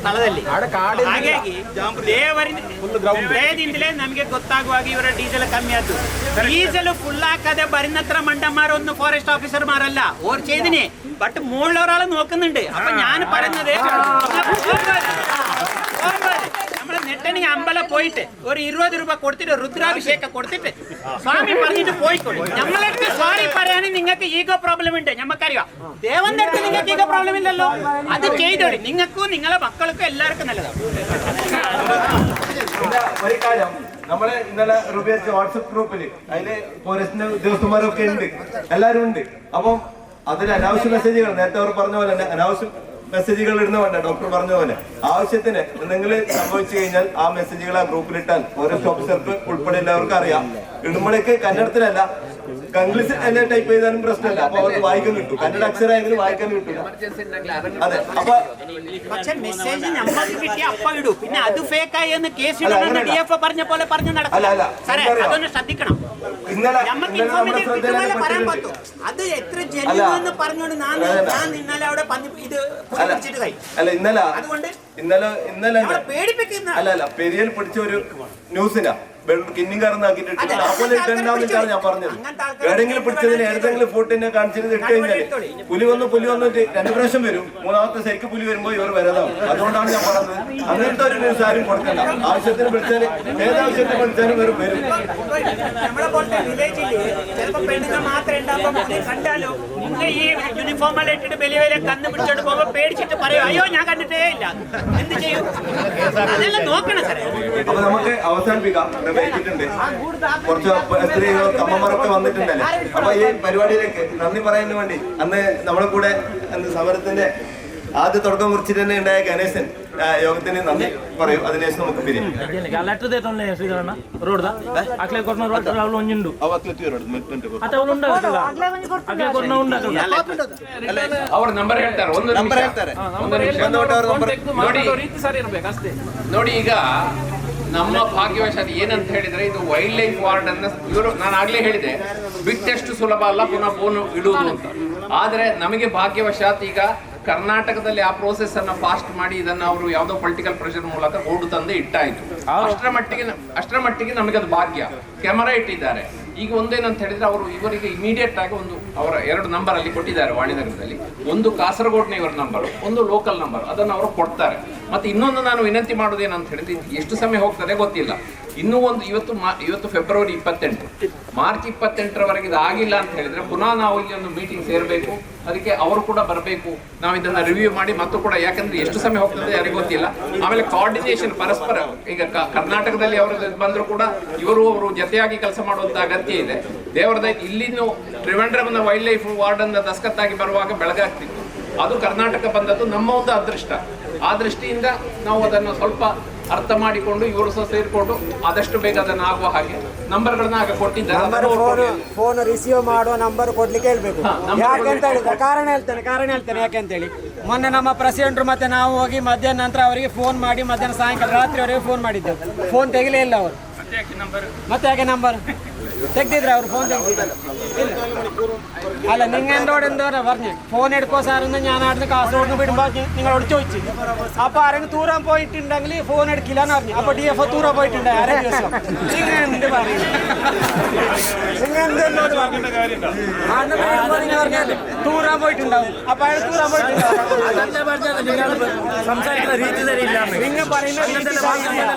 ಸ್ಥಳದಲ್ಲಿ ಆಡ ಕಾಡಿನ ಹಾಗಾಗಿ ದೇವರಿನ ದಯದಿಂದಲೇ ನಮಗೆ ಗೊತ್ತಾಗುವಾಗ ಇವರ ಡೀಸೆಲ್ ಕಮ್ಮಿ ಆದ್ದು ಡೀಸೆಲ್ ಫುಲ್ ಹಾಕದೆ ബരുന്നത്ര മണ്ടന്മാരൊന്നും ഫോറസ്റ്റ് ഓഫീസർമാരല്ല ഓർ ചെയ്തിന് ബട്ട് മുകളിലൊരാൾ നോക്കുന്നുണ്ട് അപ്പൊ ഞാൻ പറയുന്നത് നെട്ടണിಗೆ അമ്പല പോയിട്ട് ഒരു ഇരുപത് രൂപ കൊടുത്തിട്ട് രുദ്രാഭിഷേകം കൊടുത്തിട്ട് സ്വാമി പറഞ്ഞിട്ട് പോയിക്കോളൂ. ഞങ്ങളെടുത്ത് സ്വാമി പറയാനും നിങ്ങൾക്ക് ഈഗോ പ്രോബ്ലം ഉണ്ട്. ഞമ്മക്കറിയാം. ദേവന്റെ അടുത്ത് നിങ്ങൾക്ക് ഈഗോ പ്രോബ്ലം ഇല്ലല്ലോ. അത് ചെയ്തോളി. നിങ്ങൾക്കും നിങ്ങളെ മക്കൾക്കും എല്ലാവർക്കും നല്ലതാണ്. നമ്മളെ ഇന്നലെ രൂപീകരിച്ച വാട്സപ്പ് ഗ്രൂപ്പിൽ അതിൽ പോലീസിന്റെ ഉദ്യോഗസ്ഥന്മാരൊക്കെ ഉണ്ട്. എല്ലാരും ഉണ്ട്. അപ്പം അതിൽ അനാവശ്യ മെസ്സേജുകൾ നേരത്തെ അവർ പറഞ്ഞ പോലെ തന്നെ അനാവശ്യ മെസ്സേജുകൾ ഇടുന്ന വേണ്ട ഡോക്ടർ പറഞ്ഞ പോലെ. ആവശ്യത്തിന് എന്തെങ്കിലും സംഭവിച്ചു കഴിഞ്ഞാൽ ആ മെസ്സേജുകൾ ആ ഗ്രൂപ്പിലിട്ടാൽ സ്റ്റോപ്പ് ഓഫീസർക്ക് ഉൾപ്പെടെ എല്ലാവർക്കും അറിയാം. ഇടുമ്പോഴേക്ക് കന്നഡത്തിലല്ല കംഗ്ലീഷ് എല്ലാം ടൈപ്പ് ചെയ്താലും പ്രശ്നമില്ല. അപ്പൊ അവർക്ക് വായിക്കാൻ കിട്ടും. കന്നഡ അക്ഷരമായെങ്കിലും വായിക്കാൻ കിട്ടില്ല. അതെ അപ്പൊ പക്ഷെ മെസ്സേജ് നമ്മൾക്ക് അപ്പ ഇടൂ. പിന്നെ അത് ഫേക്കായി എന്ന് കേസ് അല്ല, ഇടണമെന്ന് അങ്ങനെയല്ല. ഡി എഫ് പറഞ്ഞു പോലെ പറഞ്ഞു അല്ല, നടക്കില്ല. അല്ല. സാറേ എനിക്കറിയാം. അതൊന്ന് ശ്രദ്ധിക്കണം. ഇന്നലെ നമ്മക്ക് ഇന്നലെ നമ്മുടെ ഇൻഫോർമേഷൻ കിട്ടുമ്പോൾ പറയാൻ പറ്റും. അത് എത്ര എന്ന് പറഞ്ഞോണ്ട് ഞാൻ ഞാൻ ഇന്നലെ അവിടെ ഇത് അല്ല. അല്ല ഇന്നലെ അതുകൊണ്ട് ഇന്നലെ ഇന്നലെ നമ്മളെ പേടിപ്പിക്കുന്ന അല്ല അല്ല. പെരിയൽ പിടിച്ച ഒരു ന്യൂസിനാ. കിന്നിക്കാരനാക്കിട്ട് അതുപോലെ ഞാൻ പറഞ്ഞത്. പിടിച്ചതിന് ഏതെങ്കിലും ഫോട്ടിനെ കാണിച്ചത് ഇട്ട് കഴിഞ്ഞാൽ പുലി വന്ന് പുലി വന്നിട്ട് രണ്ടു പ്രാവശ്യം വരും. മൂന്നാമത്തെ ശരിക്ക് പുലി വരുമ്പോ ഇവർ വരതാവും. അതുകൊണ്ടാണ് ഞാൻ പറഞ്ഞത്. അങ്ങനത്തെ ഒരു ന്യൂസ് ആരും കൊടുക്കണ്ട. ആവശ്യത്തിന് വിളിച്ചാൽ ഏതാവശ്യത്തിന് പിടിച്ചാലും ഇവർ വരും. നമ്മളെ പോലത്തെ വില്ലേജിൽ ചിലപ്പോ പെണ്ണുങ്ങൾ മാത്രം ഉണ്ടാകുമ്പോ കണ്ടാലോ? നിങ്ങൾ ഈ യൂണിഫോം എല്ലാം ഇട്ടിട്ട് വലിയ വലിയ കന്ന് പിടിച്ചോണ്ട് പോകുമ്പോ പേടിച്ചിട്ട് പറയും അയ്യോ ഞാൻ കണ്ടിട്ടേ ഇല്ല. എന്ത് ചെയ്യും? അതെല്ലാം നോക്കണം സാറേ. അപ്പൊ നമുക്ക് അവസാനിപ്പിക്കാം. വൈകിട്ടുണ്ട് കുറച്ച് സ്ത്രീകൾ അമ്മമാരൊക്കെ വന്നിട്ടുണ്ടല്ലേ അപ്പൊ ഈ പരിപാടിയിലേക്ക് നന്ദി പറയുന്നതിന് വേണ്ടി അന്ന് നമ്മളെ കൂടെ അന്ന് സമരത്തിന്റെ ആദ്യ തുടക്കം കുറിച്ചിട്ട് തന്നെ ഉണ്ടായ ഗണേശൻ ആ, യോഗത്തിന് നന്ദി പറയും അതിനുശേഷം നമുക്ക് പിരിയും ಲೆಟರ್ ದೇತೊಂಡೆ ಶ್ರೀಧರಣ್ಣ ರೋಡ್ದ ಅಕ್ಲೆ ಕೊರ್ನ ರೋಡ್ ಅವಳು ಒಂಜುಂಡು ಅತ್ತ ಅವಳು ಉಂಡಾಗಲ್ಲ ಅಕ್ಲೆ ಕೊರ್ನ ಉಂಡಾಗಲ್ಲ ಅವ್ರ ನಂಬರ್ ಹೇಳ್ತಾರೆ ಒಂದು ನಂಬರ್ ಹೇಳ್ತಾರೆ ನೋಡಿ ರೀತಿ ಸರಿ ಇರ್ಬೇಕು ಅಷ್ಟೇ ನೋಡಿ ಈಗ ನಮ್ಮ ಭಾಗ್ಯವಶಾತ್ ಏನಂತ ಹೇಳಿದ್ರೆ ಇದು ವೈಲ್ಡ್ ಲೈಫ್ ವಾರ್ಡ್ ಅನ್ನ ಇವರು ನಾನು ಆಗ್ಲೇ ಹೇಳಿದೆ. ಬಿಟ್ಟಷ್ಟು ಸುಲಭ ಅಲ್ಲ ಪುನಃ ಫೋನ್ ಇಡುವುದು ಅಂತ. ಆದ್ರೆ ನಮಗೆ ಭಾಗ್ಯವಶಾತ್ ಈಗ ಕರ್ನಾಟಕದಲ್ಲಿ ಆ ಪ್ರೋಸೆಸ್ ಅನ್ನ ಫಾಸ್ಟ್ ಮಾಡಿ ಇದನ್ನ ಅವರು ಯಾವುದೋ ಪೊಲಿಟಿಕಲ್ ಪ್ರೆಷರ್ ಮೂಲಕ ಓಡು ತಂದು ಇಟ್ಟಾಯ್ತು. ಅಷ್ಟರ ಮಟ್ಟಿಗೆ ಅಷ್ಟರ ಮಟ್ಟಿಗೆ ನಮಗೆ ಅದು ಭಾಗ್ಯ. ಕ್ಯಾಮರಾ ಇಟ್ಟಿದ್ದಾರೆ. ಈಗ ಒಂದೇನಂತ ಹೇಳಿದ್ರೆ ಅವರು ಇವರಿಗೆ ಇಮಿಡಿಯೇಟ್ ಆಗಿ ಒಂದು ಅವರ ಎರಡು ನಂಬರ್ ಅಲ್ಲಿ ಕೊಟ್ಟಿದ್ದಾರೆ ವಾಣಿನಗರದಲ್ಲಿ ಒಂದು ಕಾಸರಗೋಡ್ನ ಇವರ ನಂಬರ್ ಒಂದು ಲೋಕಲ್ ನಂಬರ್ ಅದನ್ನು ಅವರು ಕೊಡ್ತಾರೆ. ಮತ್ತೆ ಇನ್ನೊಂದು ನಾನು ವಿನಂತಿ ಮಾಡೋದೇನಂತ ಹೇಳಿದ್ರೆ ಎಷ್ಟು ಸಮಯ ಹೋಗ್ತದೆ ಗೊತ್ತಿಲ್ಲ. ಇನ್ನೂ ಒಂದು ಇವತ್ತು ಇವತ್ತು ಫೆಬ್ರವರಿ ಇಪ್ಪತ್ತೆಂಟು. ಮಾರ್ಚ್ ಇಪ್ಪತ್ತೆಂಟರವರೆಗೆ ಇದು ಆಗಿಲ್ಲ ಅಂತ ಹೇಳಿದ್ರೆ ಪುನಃ ನಾವು ಇಲ್ಲಿ ಒಂದು ಮೀಟಿಂಗ್ ಸೇರಬೇಕು. ಅದಕ್ಕೆ ಅವರು ಕೂಡ ಬರಬೇಕು. ನಾವು ಇದನ್ನ ರಿವ್ಯೂ ಮಾಡಿ ಮತ್ತು ಕೂಡ ಯಾಕಂದ್ರೆ ಎಷ್ಟು ಸಮಯ ಹೋಗ್ತದೆ ಯಾರಿಗೂ ಗೊತ್ತಿಲ್ಲ. ಆಮೇಲೆ ಕೋಆರ್ಡಿನೇಷನ್ ಪರಸ್ಪರ ಈಗ ಕರ್ನಾಟಕದಲ್ಲಿ ಅವರು ಬಂದರೂ ಕೂಡ ಇವರು ಅವರು ಜೊತೆಯಾಗಿ ಕೆಲಸ ಮಾಡುವಂತ ಅಗತ್ಯ ಇದೆ. ದೇವರದ ಇಲ್ಲಿನೂ ತ್ರಿವೆಂಡ್ರಮ್ನ ವೈಲ್ಡ್ ಲೈಫ್ ವಾರ್ಡ್ ಅನ್ನ ದಸ್ಕತ್ತಾಗಿ ಬರುವಾಗ ಬೆಳಗಾಗ್ತಿತ್ತು ಅದು ಕರ್ನಾಟಕ ಬಂದದ್ದು ನಮ್ಮ ಒಂದು ಅದೃಷ್ಟ. ಆ ದೃಷ್ಟಿಯಿಂದ ನಾವು ಅದನ್ನು ಸ್ವಲ್ಪ ಅರ್ಥ ಮಾಡಿಕೊಂಡು ಇವರು ಸಹ ಸೇರಿಕೊಂಡು ಆದಷ್ಟು ಬೇಗ ಅದನ್ನು ಆಗುವ ಹಾಗೆ ನಂಬರ್ಗಳನ್ನ ಆಗ ಕೊಟ್ಟಿದ್ದಾರೆ. ನಂಬರ್ ಗಳನ್ನ ಫೋನ್ ರಿಸೀವ್ ಮಾಡುವ ನಂಬರ್ ಕೊಡ್ಲಿಕ್ಕೆ ಹೇಳ್ಬೇಕು. ಯಾಕೆಂತ ಯಾಕೆ ಅಂತ ಹೇಳಿದ್ರೆ ಕಾರಣ ಹೇಳ್ತೇನೆ ಕಾರಣ ಹೇಳ್ತೇನೆ ಯಾಕೆ ಅಂತ ಹೇಳಿ ಮೊನ್ನೆ ನಮ್ಮ ಪ್ರೆಸಿಡೆಂಟ್ರು ಮತ್ತೆ ನಾವು ಹೋಗಿ ಮಧ್ಯಾಹ್ನ ನಂತರ ಅವರಿಗೆ ಫೋನ್ ಮಾಡಿ ಮಧ್ಯಾಹ್ನ ಸಾಯಂಕಾಲ ರಾತ್ರಿವರೆಗೆ ಫೋನ್ ಮಾಡಿದ್ದೆವು. ಫೋನ್ ತೆಗಿಲೇ ಇಲ್ಲ ಅವರು. ಮತ್ತೆ ಯಾಕೆ ನಂಬರ್ ತೆಗ್ದಿದ್ರೆ ಅವರು ഫോൺ ತೆಗ್ದಿದ್ರು അല്ല നിങ്ങൾ എന്നോട് എന്തോരാ പറഞ്ഞു ഫോൺ എടുക്കോ സാറെന്ന് ഞാൻ അവിടുന്ന് കാസർഗോഡ് വിടുമ്പോൾ നിങ്ങളോട് ചോദിച്ചു അപ്പൊ ആരെങ്കിലും തൂറാൻ പോയിട്ടുണ്ടെങ്കിൽ ഫോൺ എടുക്കില്ല എന്ന് പറഞ്ഞു അപ്പൊ ഡി എഫ് ഒ തൂറാൻ പോയിട്ടുണ്ട് അര ദിവസം നിങ്ങൾ എന്ത് പറയുന്നു നിങ്ങൾ എന്ത് എന്നോട് പറഞ്ഞു അന്ന് വരുമ്പോ നിങ്ങൾ പറഞ്ഞാൽ തൂറാൻ പോയിട്ടുണ്ടാവും അപ്പൊ അയാൾ തൂറാൻ പോയിട്ടുണ്ടാവും ಸಂಸಾರಿಕ ರೀತಿ ಸರಿ ಇಲ್ಲ നിങ്ങൾ പറയുന്ന രീതി ശരിയല്ല.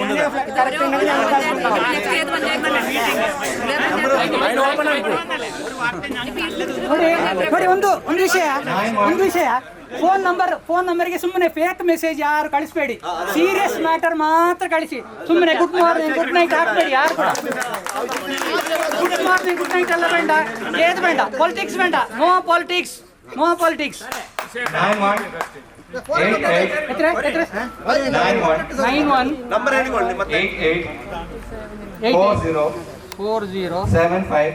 നിങ്ങൾ correct ഉണ്ടെങ്കിൽ ഞങ്ങൾ കണ്ടിട്ടുണ്ടാവും. ನೋಡಿ ನೋಡಿ ಒಂದು ಒಂದು ವಿಷಯ ಒಂದು ವಿಷಯ ಫೋನ್ ನಂಬರ್ ಫೋನ್ ನಂಬರ್ಗೆ ಸುಮ್ಮನೆ ಫೇಕ್ ಮೆಸೇಜ್ ಯಾರು ಕಳಿಸ್ಬೇಡಿ ಸೀರಿಯಸ್ ಮ್ಯಾಟರ್ ಮಾತ್ರ ಕಳಿಸಿ ಸುಮ್ಮನೆ ಗುಡ್ ಮಾರ್ನಿಂಗ್ ಗುಡ್ ನೈಟ್ ಹಾಕ್ಬೇಡಿ ಯಾರು ಕೂಡ ಗುಡ್ ಮಾರ್ನಿಂಗ್ ಗುಡ್ ನೈಟ್ ಎಲ್ಲ ಬೇಡ ಏದು ಬೇಡ ಪಾಲಿಟಿಕ್ಸ್ ಬೇಡ no politics no politics nine one number ಹೇಳಿಕೊಳ್ಳಿ ಮತ್ತೆ eight zero four zero seven five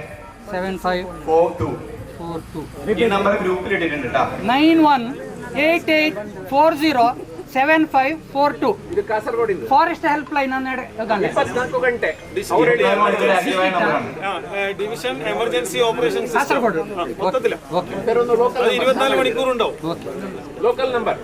seven five four two four two ഈ നമ്പർ ഗ്രൂപ്പിൽ ഇട്ടിട്ടുണ്ട് കേട്ടോ nine one eight eight four zero seven five four two ಇದು ಕಾಸರಗೋಡಿಂದ forest help line ಹನ್ನೆರಡು ಗಂಟೆ ಇಪ್ಪತ್ನಾಲ್ಕು ಗಂಟೆ ഡിവിഷൻ എമർജൻസി ഓപ്പറേഷൻസ് കാസർഗോഡ് മൊത്തത്തില് ಓಕೆ ಇದರೊಂದು ಲೋಕಲ್ ഇരുപത്തിനാല് മണിക്കൂർ ഉണ്ടാവും ಲೋಕಲ್ ನಂಬರ್